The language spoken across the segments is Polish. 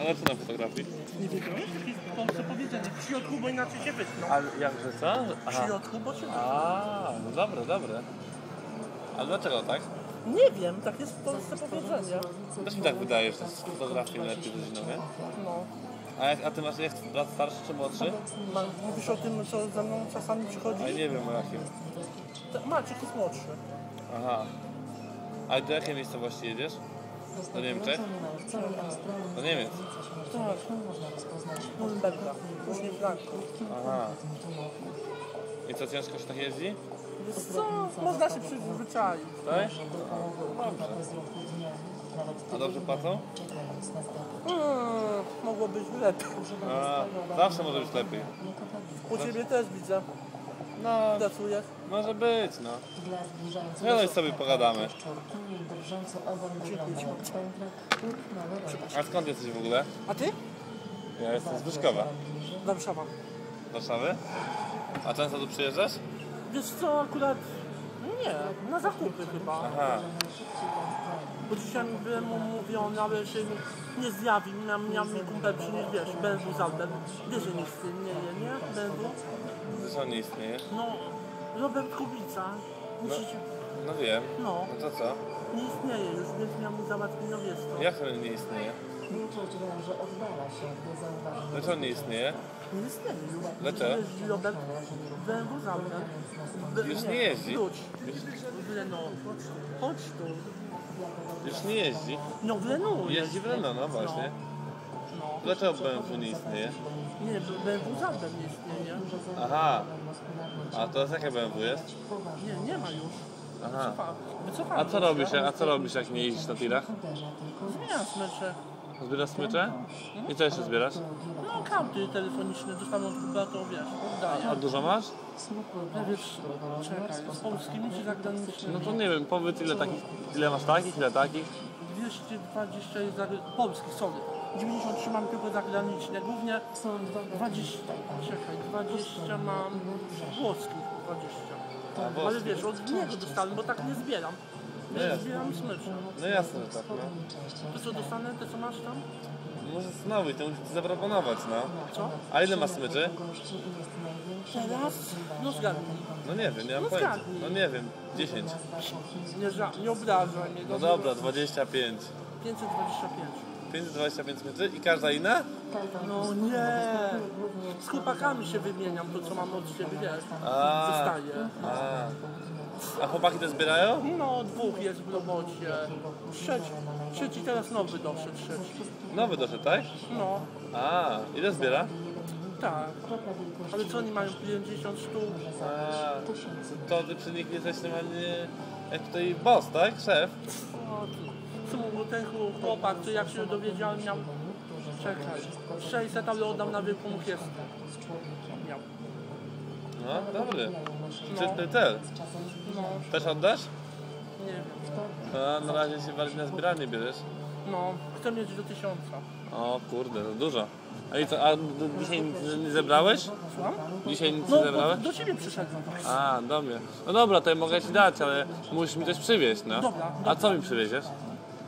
Ale co na fotografii? Nie wiedziałeś? Jest w Polsce powiedzenie. W środku, bo inaczej się wytną. Ale jakże co? W środku, bo się wytną. A, no dobre, dobre. Ale dlaczego tak? Nie wiem, tak jest w Polsce powiedzenie. Też mi tak wydaje, że z fotografii lepiej godzina, nie? No. A, jak, a ty masz jak brat starszy czy młodszy? Ma, mówisz o tym, co ze mną czasami przychodzi? A nie wiem o jakim. Maciek jest młodszy. Aha. A do jakiej miejscowości jedziesz? Do Niemczech? Do Niemiec. Tak. Nürnberga. Później Franku. Aha. I co, ciężko się tak jeździ? Co? Można się przyzwyczaić. Tak? Dobrze. A dobrze płacą? Hmm, mogło być lepiej. A, zawsze może być lepiej. U ciebie też widzę. No, Pracujesz. może być, no. No, no i sobie pogadamy. A skąd jesteś w ogóle? A ty? Ja jestem z Wyszkowa. Warszawa. Warszawy? A często tu przyjeżdżasz? Wiesz co, akurat nie, na zakupy chyba. Aha. Bo dzisiaj byłem umówiony, ale się nie zjawił. Miał, miał mi kumpel przynieść, wiesz, BMW z autem. Wiesz, że nie istnieje, nie? BMW? Co nie istnieje? No, Robert Kubica. Musisz, No wiem. no, No to co? nie istnieje już, więc miał mi załatwić nowiestwo. Jak to nie istnieje? Dlaczego nie istnieje? Nie istnieje już. Dlaczego? Jeździ Robert BMW z autem. Be- Już nie jeździ? Wróć. Renault. Chodź tu. Już nie jeździ. No w Renault Jeździ w Renault, no właśnie. No. Dlaczego BMW nie istnieje? Nie, BMW autem nie istnieje. Aha. A to jest jakie BMW jest? Nie, nie ma już. Aha. A co robisz, a co robisz jak nie jeździsz na tirach? Zmieniam smycze. Zbierasz smycze? I co jeszcze zbierasz? No karty telefoniczne dostaną od chyba to wiesz, oddaję. A dużo masz? No wiesz, czekaj, z polskimi czy zagranicznymi? No to nie wiem, powiedz ile takich, ile masz takich, ile takich? 220 jest zagr... polskich, sorry. 93 mam tylko zagraniczne, głównie 20, czekaj, 20 mam włoskich, 20. A, Ale wiesz, od niego dostałem, bo tak nie zbieram. No zbieram smyczy. No jasne, że tak, no. To co dostanę, te co masz tam? Może znowu, to musisz zaproponować, no. Co? A ile masz smyczy? Teraz? No zgadnij. No nie wiem, nie mam No pojęcia. zgadnij. No nie wiem, 10. Nie, ża- nie obrażaj mnie. No dobra, 25. 525. 525 smyczy i każda inna? No nie. Z chłopakami się wymieniam to, co mam od siebie, wiesz. A. Zostaje. A. A chłopaki to zbierają? No, dwóch jest w robocie. Trzeci, trzeci teraz nowy doszedł, trzeci. Nowy doszedł, tak? No, A, ile zbiera? tak. Ale co oni mają 50 sztuk? A, to ty przy nich jesteś normalnie jak tutaj boss, tak? Szef? No, co mówił ten chłopak, to jak się dowiedziałem, miał. Czekaj. 600, ale oddam na wielką orkiestrę. Miał. No, dobry. No. Czysty cel. No, Też oddasz? nie wiem. A na razie się bardziej na zbieranie bierzesz. No, chcę mieć do tysiąca. O kurde, to dużo. A i co, a d- dzisiaj nic nie zebrałeś? Słucham? Dzisiaj nic No, nie bo zebrałeś? do ciebie przyszedłem. A, do mnie. No dobra, to ja mogę ci dać, ale musisz mi coś przywieźć, no. Dobra, A co mi przywieziesz?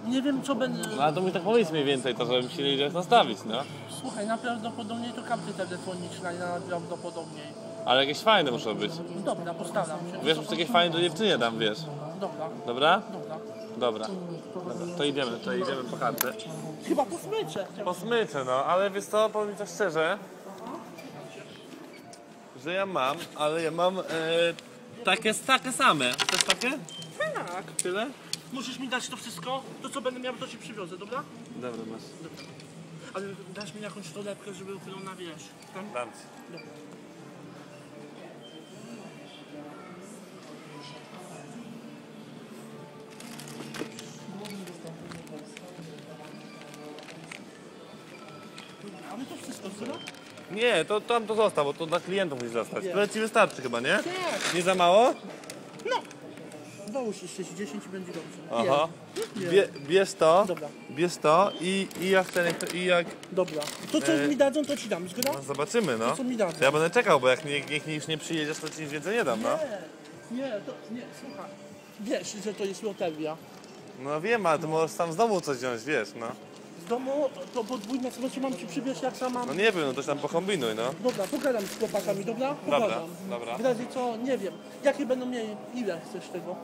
Nie wiem, co będę. No ale to mi tak powiedz mniej więcej, to żebym się nie wiedział jak nastawić, no. Słuchaj, najprawdopodobniej to karty telefoniczne, najprawdopodobniej. Ale jakieś fajne muszą być. Dobra, postaram się. Wiesz, może jakieś fajne do dziewczynie dam, wiesz. Dobra, Dobra? dobra. Dobra. Dobra, to idziemy, to idziemy po kartę. Chyba po smycze. Po smycze, no, ale wiesz co, powiem ci to szczerze, że ja mam, ale ja mam e, takie, takie same. Też takie? Tak. Tyle? Musisz mi dać to wszystko, to co będę miał, to ci przywiozę, dobra? Dobra, masz. Ale dasz mi jakąś torebkę, żeby uchylona, wiesz. Tam? Dam ci. Dobra. Ale to wszystko, co? Nie, to tam to zostaw, bo to dla klientów musi zostać. Tyle ci wystarczy chyba, nie? Tak. Nie za mało? No. Dołóż jeszcze 10 i będzie dobrze. Aha. Bie, bierz to, Dobra. bierz to i, i jak ten, i jak... Dobra. To co E, mi dadzą, to ci dam, zgoda? No, zobaczymy, no. To co mi dadzą. To ja będę czekał, bo jak nie, jak nie, już nie przyjedziesz, to ci nic więcej nie dam, no. Nie, nie, to, nie, słuchaj. Wiesz, że to jest loteria. No wiem, ale ty możesz sam z domu coś wziąć, wiesz, no. Z domu to podwójne smyczy mam ci przywieźć jak sama. No nie wiem, no coś tam pokombinuj, no. Dobra, pogadam z chłopakami, dobra? Dobra, Pogadam. dobra. W razie co, nie wiem. Jakie będą mieli, ile chcesz tego?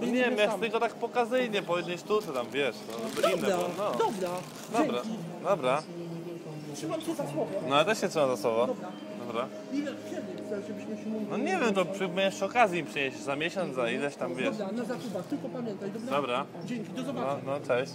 No Ja nie wiem, ja tylko tak pokazyjnie po jednej sztuce tam, wiesz, no, inne, Dobra, bo, no. dobra, Dobra, dzięki. dobra. Trzymam cię za słowo. No ale też się trzeba za słowo. Dobra. Dobra. Ile, kiedy chcesz, żebyśmy się mówili? No nie wiem, to przy, będziesz okazji przynieść za miesiąc, za ileś tam, wiesz. Dobra, na zakupach, tylko pamiętaj, dobra? Dobra. Dzięki, do No, zobaczenia. no, cześć.